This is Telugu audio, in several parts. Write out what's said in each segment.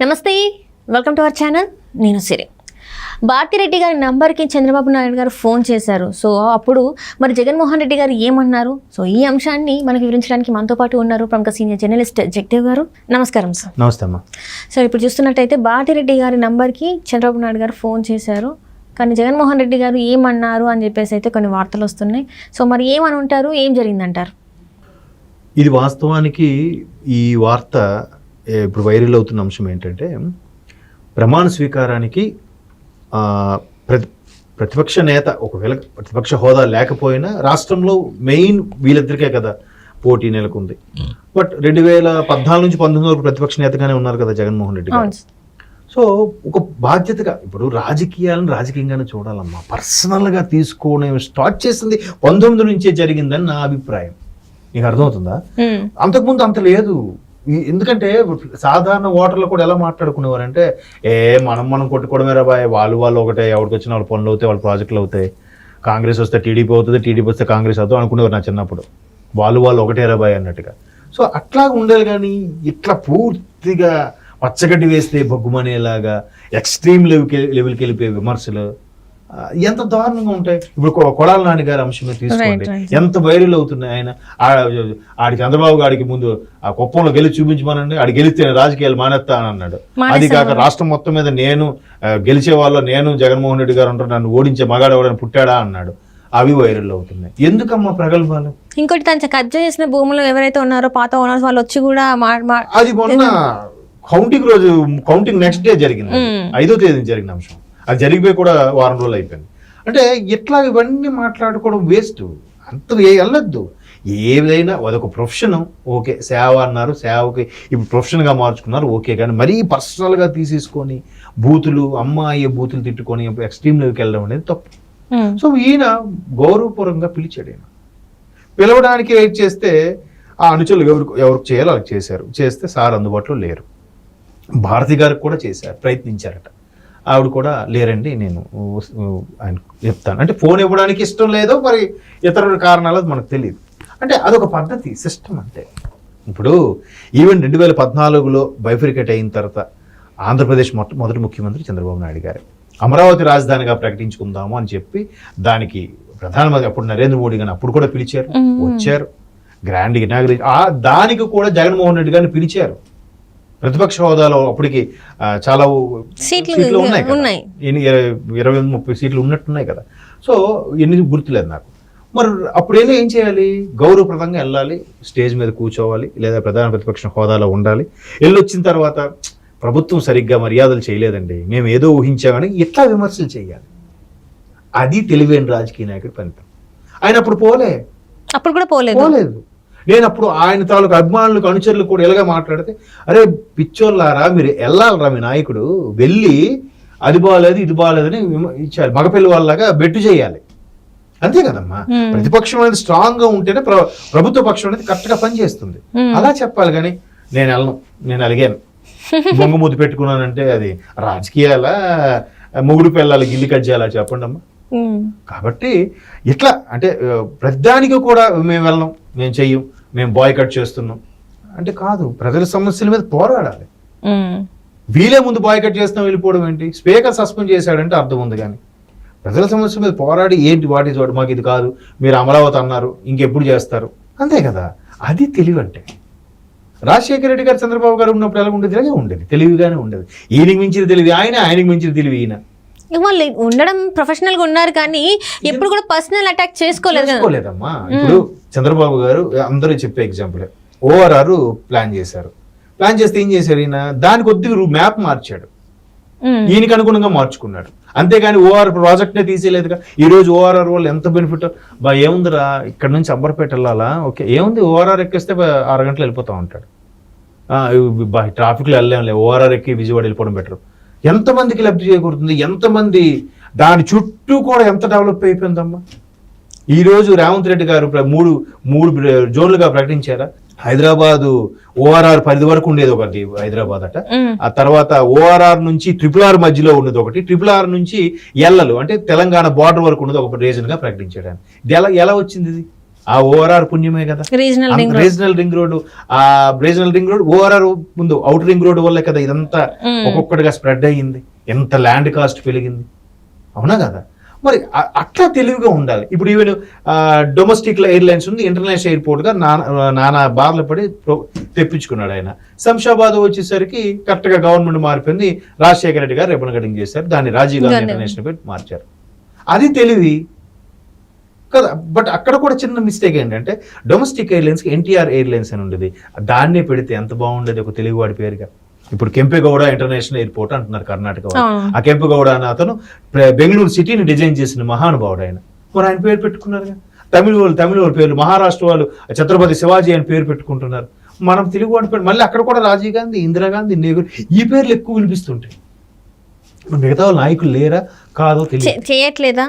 నమస్తే వెల్కమ్ టు అవర్ ఛానల్ నేను సిరి. భారతిరెడ్డి గారి నంబర్కి చంద్రబాబు నాయుడు గారు ఫోన్ చేశారు. సో అప్పుడు మరి జగన్మోహన్ రెడ్డి గారు ఏమన్నారు? సో ఈ అంశాన్ని మనకి వివరించడానికి మనతో పాటు ఉన్నారు ప్రముఖ సీనియర్ జర్నలిస్ట్ జగదేవ్ గారు. నమస్కారం సార్ నమస్తే అమ్మా. సార్ ఇప్పుడు చూస్తున్నట్టయితే భారతిరెడ్డి గారి నంబర్కి చంద్రబాబు నాయుడు గారు ఫోన్ చేశారు. కానీ జగన్మోహన్ రెడ్డి గారు ఏమన్నారు అని చెప్పేసి అయితే కొన్ని వార్తలు వస్తున్నాయి. సో మరి ఏమని ఉంటారు? ఏం జరిగిందంటారు? ఇది వాస్తవానికి ఈ వార్త ఇప్పుడు వైరల్ అవుతున్న అంశం ఏంటంటే ప్రమాణ స్వీకారానికి ఆ, ప్రతి ప్రతిపక్ష నేత ఒకవేళ ప్రతిపక్ష హోదా లేకపోయినా రాష్ట్రంలో మెయిన్ వీళ్ళిద్దరికే కదా పోటీ నెలకొంది. బట్ రెండు వేల పద్నాలుగు నుంచి పంతొమ్మిది వరకు ప్రతిపక్ష నేతగానే ఉన్నారు కదా జగన్మోహన్ రెడ్డి గారు. సో ఒక బాధ్యతగా ఇప్పుడు రాజకీయాలను రాజకీయంగానే చూడాలమ్మా. పర్సనల్గా తీసుకొని స్టార్ట్ చేసింది పంతొమ్మిది నుంచే జరిగిందని నా అభిప్రాయం. నీకు అర్థమవుతుందా. అంతకుముందు అంత లేదు. ఎందుకంటే సాధారణ ఓటర్లు కూడా ఎలా మాట్లాడుకునేవారు అంటే ఏ మనం మనం కొట్టుకోవడమే బాయ్ వాళ్ళు వాళ్ళు ఒకటే ఎవరికి వచ్చిన వాళ్ళ పనులు అవుతాయి వాళ్ళ ప్రాజెక్టులు అవుతాయి. కాంగ్రెస్ వస్తే టీడీపీ అవుతుంది టీడీపీ వస్తే కాంగ్రెస్ అవుతుంది అనుకునేవారు నా చిన్నప్పుడు. వాళ్ళు వాళ్ళు ఒకటే రాబాయ్ అన్నట్టుగా. సో అట్లా ఉండాలి కానీ ఇట్లా పూర్తిగా పచ్చగడ్డి వేస్తే బొగ్గుమనేలాగా ఎక్స్ట్రీమ్ లెవెల్కి లెవెల్కి వెళ్ళిపోయే విమర్శలు ఎంత దారుణంగా ఉంటాయి? ఇప్పుడు కొడాల నాని గారి అంశమే తీసుకోండి. ఎంత వైరల్ అవుతున్నాయి ఆయన? ఆడి చంద్రబాబు గారికి ముందు ఆ కుప్పంలో గెలిచి చూపించమనండి. ఆడి గెలిస్తే రాజకీయాలు మానేస్తా అని అన్నాడు. మానేస్తాను. అది కాక రాష్ట్రం మొత్తం మీద నేను గెలిచే వాళ్ళు నేను జగన్మోహన్ రెడ్డి గారు ఉంటారు నన్ను ఓడించే మగాడు ఎవడని పుట్టాడా అన్నాడు. అవి వైరల్ అవుతున్నాయి. ఎందుకమ్మా ప్రగల్భాలు? ఇంకోటి తను కబ్జా చేసిన భూములు ఎవరైతే ఉన్నారో పాత ఓనర్స్ వాళ్ళు వచ్చి కూడా అది మొన్న కౌంటింగ్ రోజు కౌంటింగ్ నెక్స్ట్ డే జరిగింది. ఐదో తేదీ జరిగిన అంశం. అది జరిగిపోయి కూడా వారం రోజులు అయిపోయింది. అంటే ఇట్లా ఇవన్నీ మాట్లాడుకోవడం వేస్ట్. అంత వెళ్ళొద్దు. ఏదైనా అదొక ప్రొఫెషన్ ఓకే సేవ అన్నారు సేవకి ఇప్పుడు ప్రొఫెషన్గా మార్చుకున్నారు ఓకే. కానీ మరీ పర్సనల్గా తీసేసుకొని బూతులు అమ్మాయి బూతులు తిట్టుకొని ఎక్స్ట్రీమ్ లెవెల్కి వెళ్ళడం అనేది తప్పు. ఉమ్. సో ఈయన గౌరవపూర్వకంగా పిలిచాడు ఈయన. పిలవడానికి వెయిట్ చేస్తే ఆ అనుచరులు ఎవరికి ఎవరికి చేయాలో వాళ్ళకి చేశారు. చేస్తే సార్ అందుబాటులో లేరు. భారతి గారికి కూడా చేశారు ప్రయత్నించారట. ఆవిడ కూడా లేరండి నేను ఆయన చెప్తాను. అంటే ఫోన్ ఇవ్వడానికి ఇష్టం లేదో మరి ఇతర కారణాలు అది మనకు తెలియదు. అంటే అదొక పద్ధతి సిస్టమ్ అంతే. ఇప్పుడు ఈవెన్ రెండు వేల పద్నాలుగులో బైఫరికేట్ అయిన తర్వాత ఆంధ్రప్రదేశ్ మొట్ట మొదటి ముఖ్యమంత్రి చంద్రబాబు నాయుడు గారు. అమరావతి రాజధానిగా ప్రకటించుకుందాము అని చెప్పి దానికి ప్రధానమంత్రి అప్పుడు నరేంద్ర మోడీ గారిని అప్పుడు కూడా పిలిచారు. వచ్చారు. గ్రాండ్ ఇనాగ్రేట్ ఆ దానికి కూడా జగన్మోహన్ రెడ్డి గారిని పిలిచారు. ప్రతిపక్ష హోదాలో అప్పటికి చాలా సీట్లు ఉన్నాయి కదా. ఇరవై ముప్పై సీట్లు ఉన్నట్టున్నాయి కదా. సో ఎన్ని గుర్తులేదు నాకు. మరి అప్పుడు వెళ్ళి ఏం చేయాలి? గౌరవప్రదంగా వెళ్ళాలి స్టేజ్ మీద కూర్చోవాలి లేదా ప్రధాన ప్రతిపక్ష హోదాలో ఉండాలి. వెళ్ళి వచ్చిన తర్వాత ప్రభుత్వం సరిగ్గా మర్యాదలు చేయలేదండి. మేము ఏదో ఊహించామని ఇట్లా విమర్శలు చేయాలి? అది తెలివైన రాజకీయ నాయకుడి పనితం ఆయన అప్పుడు పోలే. అప్పుడు కూడా పోలేదు. పోలేదు. నేను అప్పుడు ఆయన తాలూకు అభిమానులకు అనుచరులు కూడా ఇలాగా మాట్లాడితే అరే పిచ్చోళ్ళారా మీరు వెళ్ళాలరా మీ నాయకుడు వెళ్ళి అది బాగాలేదు ఇది బాగాలేదని ఇచ్చారు. మగపిల్లి వాళ్ళలాగా బెట్టు చేయాలి. అంతే కదమ్మా. ప్రతిపక్షం అనేది స్ట్రాంగ్గా ఉంటేనే ప్ర- ప్రభుత్వ పక్షం అనేది కరెక్ట్గా పనిచేస్తుంది. అలా చెప్పాలి కానీ నేను వెళ్ళను. నేను అలిగాను. బొంగ ముద్దు పెట్టుకున్నానంటే అది రాజకీయాల మొగుడు పిల్లలకి ఇల్లు కట్ చేయాలా చెప్పండి అమ్మా. కాబట్టి ఇట్లా అంటే ప్రతిదానికి కూడా మేము వెళ్ళం మేము చెయ్యం. మేము బాయ్ కట్ చేస్తున్నాం. అంటే కాదు ప్రజల సమస్యల మీద పోరాడాలి. వీలే ముందు బాయ్ కట్ చేస్తాం వెళ్ళిపోవడం ఏంటి? స్పీకర్ సస్పెండ్ చేశాడంటే అర్థం ఉంది కానీ. ప్రజల సమస్యల మీద పోరాడి ఏంటి వాటి చోటు? మాకు ఇది కాదు మీరు అమరావతి అన్నారు ఇంకెప్పుడు చేస్తారు? అంతే కదా. అది తెలివి అంటే రాజశేఖర రెడ్డి గారు చంద్రబాబు గారు ఉన్నప్పుడు ఎలా ఉండేది ఇలాగే ఉండేది. తెలివిగానే ఉండేది. ఈయనకి మించిన తెలివి ఆయన ఆయనకి మించిన తెలివి ఈయన. వాళ్ళు ఉండడం ప్రొఫెషనల్గా ఉన్నారు కానీ ఎప్పుడు కూడా పర్సనల్ అటాక్ చేసుకోలేదు చేసుకోలేదమ్మా. ఇప్పుడు చంద్రబాబు గారు అందరూ చెప్పే ఎగ్జాంపుల్ ఓఆర్ఆర్ ప్లాన్ చేశారు. ప్లాన్ చేస్తే ఏం చేశారు ఈయన? దాని కొద్దిగా మ్యాప్ మార్చాడు. ఈయనకి అనుగుణంగా మార్చుకున్నాడు. అంతేగాని ఓఆర్ ప్రాజెక్ట్ నే తీసేయలేదుగా ఈ రోజు ఓఆర్ఆర్ వల్ల ఎంత బెనిఫిట్ బా ఏముందిరా? ఇక్కడ నుంచి అంబర్పేట వెళ్ళాలా? ఓకే. ఏముంది? ఓఆర్ఆర్ ఎక్కిస్తే ఆరు గంటలు వెళ్ళిపోతా ఉంటాడు. ట్రాఫిక్లో వెళ్ళలేంలే ఓఆర్ఆర్ ఎక్కి విజయవాడ వెళ్ళిపోవడం బెటర్ ఎంతమందికి లబ్ధి చేకూరుతుంది? ఎంతమంది దాని చుట్టూ కూడా ఎంత డెవలప్ అయిపోయిందమ్మా? ఈ రోజు రేవంత్ రెడ్డి గారు మూడు మూడు జోన్లుగా ప్రకటించారా? హైదరాబాదు ఓఆర్ఆర్ పరిధి వరకు ఉండేది ఒకటి హైదరాబాద్ అట. ఆ తర్వాత ఓఆర్ఆర్ నుంచి ట్రిపుల్ ఆర్ మధ్యలో ఉన్నది ఒకటి. ట్రిపుల్ ఆర్ నుంచి ఎల్లలు అంటే తెలంగాణ బార్డర్ వరకు ఉన్నది ఒక రీజన్గా ప్రకటించాడు. ఇది ఎలా ఎలా వచ్చింది ఇది? ఆ ఓఆర్ఆర్ పుణ్యమే కదా. రీజనల్ రింగ్ రోడ్ ఆ రీజనల్ రింగ్ రోడ్ ఓఆర్ఆర్ ముందు అవుట్ రింగ్ రోడ్ వల్లే కదా ఇదంతా ఒక్కొక్కటిగా స్ప్రెడ్ అయ్యింది ఎంత ల్యాండ్ కాస్ట్ పెరిగింది. అవునా కదా? మరి అట్లా తెలివిగా ఉండాలి. ఇప్పుడు ఈవెన్ డొమెస్టిక్ ఎయిర్లైన్స్ ఉంది ఇంటర్నేషనల్ ఎయిర్పోర్ట్గా నానా నానా బాధలు పడి తెప్పించుకున్నాడు ఆయన. శంషాబాద్ వచ్చేసరికి కరెక్ట్గా గవర్నమెంట్ మారిపోయింది. రాజశేఖర రెడ్డి గారు రిబన్ కటింగ్ చేశారు. దాన్ని రాజీవ్ గాంధీ. ఇంటర్నేషనల్ పెట్టి మార్చారు. అది తెలివి. కదా బట్ అక్కడ కూడా చిన్న మిస్టేక్ ఏంటంటే డొమెస్టిక్ ఎయిర్లైన్స్కి ఎన్టీఆర్ ఎయిర్లైన్స్ అని ఉండేది. దాన్నే పెడితే ఎంత బాగుండేది ఒక తెలుగువాడి పేరుగా. ఇప్పుడు కెంపెగౌడ ఇంటర్నేషనల్ ఎయిర్పోర్ట్ అంటున్నారు కర్ణాటక. ఆ కెంపెగౌడ అనే అతను బెంగళూరు సిటీని డిజైన్ చేసిన మహానుభావుడు ఆయన. మరి ఆయన పేరు పెట్టుకున్నారు తమిళ వాళ్ళు తమిళ వాళ్ళ పేర్లు మహారాష్ట్ర వాళ్ళు ఛత్రపతి శివాజీ అని పేరు పెట్టుకుంటున్నారు. మనం తెలుగు వాడి పేరు మళ్ళీ అక్కడ కూడా రాజీవ్ గాంధీ ఇందిరాగాంధీ నెహ్రూ ఈ పేర్లు ఎక్కువ వినిపిస్తుంటాయి. మిగతా వాళ్ళ నాయకులు లేరా? కాదో తెలియదు. చేయట్లేదా?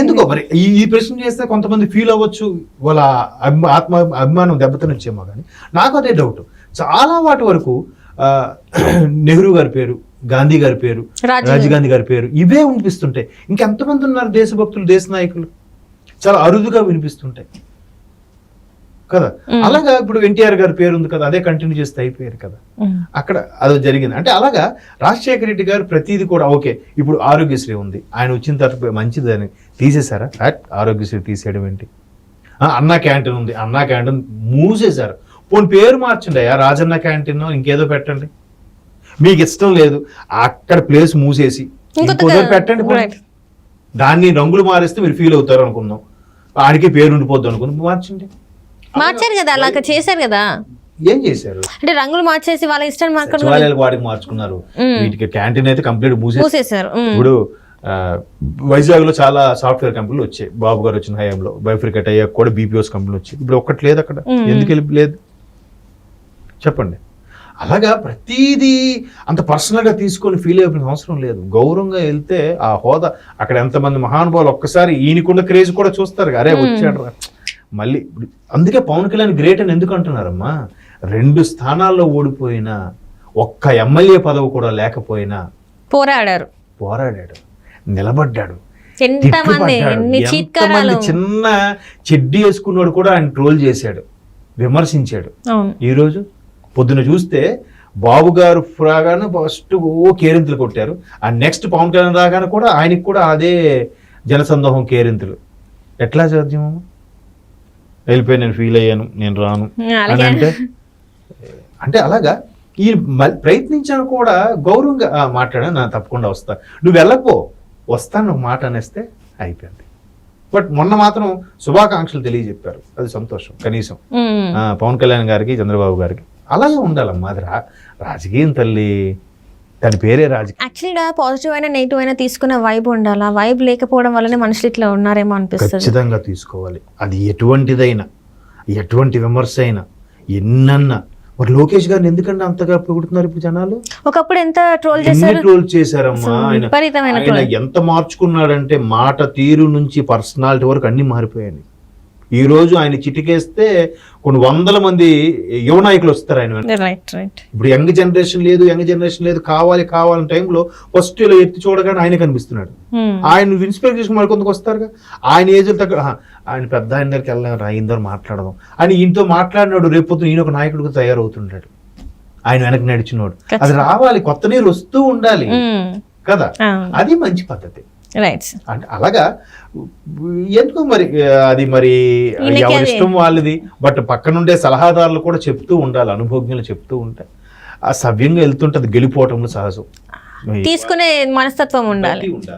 ఎందుకో మరి? ఈ ప్రశ్న చేస్తే కొంతమంది ఫీల్ అవ్వచ్చు. వాళ్ళ ఆత్మ అభిమానం దెబ్బతినొచ్చేమో కానీ నాకు అదే డౌట్ చాలా వాటి వరకు నెహ్రూ గారి పేరు గాంధీ గారి పేరు రాజీవ్ గాంధీ గారి పేరు ఇవే వినిపిస్తుంటాయి. ఇంకెంతమంది ఉన్నారు దేశభక్తులు దేశ నాయకులు? చాలా అరుదుగా వినిపిస్తుంటాయి. కదా. అలాగా ఇప్పుడు ఎన్టీఆర్ గారి పేరు ఉంది కదా అదే కంటిన్యూ చేస్తే అయిపోయారు కదా. అక్కడ అది జరిగింది. అంటే అలాగా రాజశేఖర రెడ్డి గారు ప్రతిదీ కూడా ఓకే ఇప్పుడు ఆరోగ్యశ్రీ ఉంది. ఆయన వచ్చిన తర్వాత మంచిదని తీసేశారా? ఆరోగ్యశ్రీ తీసేయడం ఏంటి? అన్నా క్యాంటీన్ ఉంది. అన్నా క్యాంటీన్ మూసేశారు. పోనీ పేరు మార్చండి అయ్యా రాజన్న క్యాంటీన్ ఇంకేదో పెట్టండి. మీకు ఇష్టం లేదు అక్కడ ప్లేస్ మూసేసి. ఇంకోదో పెట్టండి. దాన్ని రంగులు మారిస్తే మీరు ఫీల్ అవుతారు అనుకుందాం ఆడికి పేరు ఉండిపోద్దు అనుకుందాం. మార్చండి. మార్చారు కదా అలాగ చేశారు కదా. ఏం చేశారు? అంటే రంగులు మార్చేసి వాళ్ళ ఇష్టాన్ని మార్కెట్ సచివాలయాలకు వాడికి మార్చుకున్నారు. వీటికి క్యాంటీన్ అయితే కంప్లీట్ మూసేసి మూసేశారు. ఉమ్. ఇప్పుడు వైజాగ్లో చాలా సాఫ్ట్వేర్ కంపెనీలు వచ్చాయి. బాబు గారు వచ్చిన హయాంలో. బైఫ్రికెట్ అయ్యాక కూడా బీపీఓస్ కంపెనీలు వచ్చాయి. ఇప్పుడు ఒక్కటి లేదు అక్కడ. ఎందుకు వెళ్ళి లేదు? చెప్పండి. అలాగా ప్రతిదీ అంత పర్సనల్గా తీసుకొని ఫీల్ అయిపోయిన అవసరం లేదు. గౌరవంగా వెళ్తే ఆ హోదా అక్కడ ఎంతమంది మహానుభావులు ఒక్కసారి ఈయనకున్న క్రేజ్ కూడా చూస్తారు. అరే. వచ్చాడు రా. మళ్ళీ అందుకే పవన్ కళ్యాణ్ గ్రేట్ అని ఎందుకు అంటున్నారమ్మా? రెండు స్థానాల్లో ఓడిపోయినా ఒక్క ఎమ్మెల్యే పదవి కూడా లేకపోయినా పోరాడారు. పోరాడాడు నిలబడ్డాడు ఎంతమంది చిన్న చెడ్డి వేసుకున్నాడు కూడా ఆయన ట్రోల్ చేశాడు విమర్శించాడు. అవును. ఈ రోజు పొద్దున చూస్తే బాబు గారు రాగానే ఫస్ట్ ఓ కేరింతలు కొట్టారు. ఆ నెక్స్ట్ పవన్ కళ్యాణ్ రాగానే కూడా ఆయనకి కూడా అదే జనసందోహం కేరింతలు. ఎట్లా సాధ్యం వెళ్ళిపోయి నేను ఫీల్ అయ్యాను నేను రాను. అని అంటే అంటే అలాగా ఈ ప్రయత్నించాను కూడా గౌరవంగా "ఆ, మాట్లాడా నా తప్పకుండా వస్తా. నువ్వు వెళ్ళకపో వస్తాను నువ్వు మాట అనేస్తే అయిపోయింది. బట్ మొన్న మాత్రం శుభాకాంక్షలు తెలియజెప్పారు. అది సంతోషం కనీసం. పవన్ కళ్యాణ్ గారికి చంద్రబాబు గారికి. అలాగే ఉండాలమ్మా అది రాజకీయం తల్లి. దాని పేరే రాజకీయం యాక్చువల్గా పాజిటివ్ అయినా నెగిటివ్ అయినా తీసుకున్న వైబ్ ఉండాలి. ఆ వైబ్ లేకపోవడం వల్లనే మనుషులు ఇట్లా ఉన్నారేమో అనిపిస్తుంది. ఖచ్చితంగా తీసుకోవాలి. అది ఎటువంటిదైనా ఎటువంటి విమర్శ అయినా ఎన్నన్నా. మరి లోకేష్ గారిని ఎందుకంటే అంతగా పొగుడుతున్నారు ఇప్పుడు జనాలు? ఒకప్పుడు ఎంత ట్రోల్ చేశారు? ట్రోల్ చేశారమ్మా ఆయన. ఎంత మార్చుకున్నాడంటే మాట తీరు నుంచి పర్సనాలిటీ వరకు అన్ని మారిపోయాయి. ఈ రోజు ఆయన చిటికేస్తే కొన్ని వందల మంది యువ నాయకులు వస్తారు ఆయన ఇప్పుడు యంగ్ జనరేషన్ లేదు యంగ్ జనరేషన్ లేదు కావాలి కావాలని టైంలో ఫస్ట్ ఇలా ఎత్తి చూడగానే ఆయన కనిపిస్తున్నాడు. ఆయన ఇన్స్పైర్ చేసుకుని మరి కొంతకు వస్తారుగా? ఆయన ఏజ్ తగ్గ ఆయన పెద్ద ఆయన దగ్గరికి వెళ్దాం రా ఈయనతో మాట్లాడదాం. అని ఈయనతో మాట్లాడినాడు రేపు పొద్దున ఈయన ఒక నాయకుడిగా తయారవుతుంటాడు. ఆయన వెనక్కి నడిచినోడు. అది. రావాలి కొత్త నీరు వస్తూ ఉండాలి. కదా? అది మంచి పద్ధతి. రైట్ అంటే అలాగా. ఎందుకు మరి అది మరి ఎవరి ఇష్టం వాళ్ళది? బట్ పక్కనుండే సలహాదారులు కూడా చెప్తూ ఉండాలి అనుభవజ్ఞులు చెప్తూ ఉంటాయి ఆ సవ్యంగా వెళ్తుంటది గెలిపోవటంలో సహజం. తీసుకునే మనస్తత్వం ఉండాలి.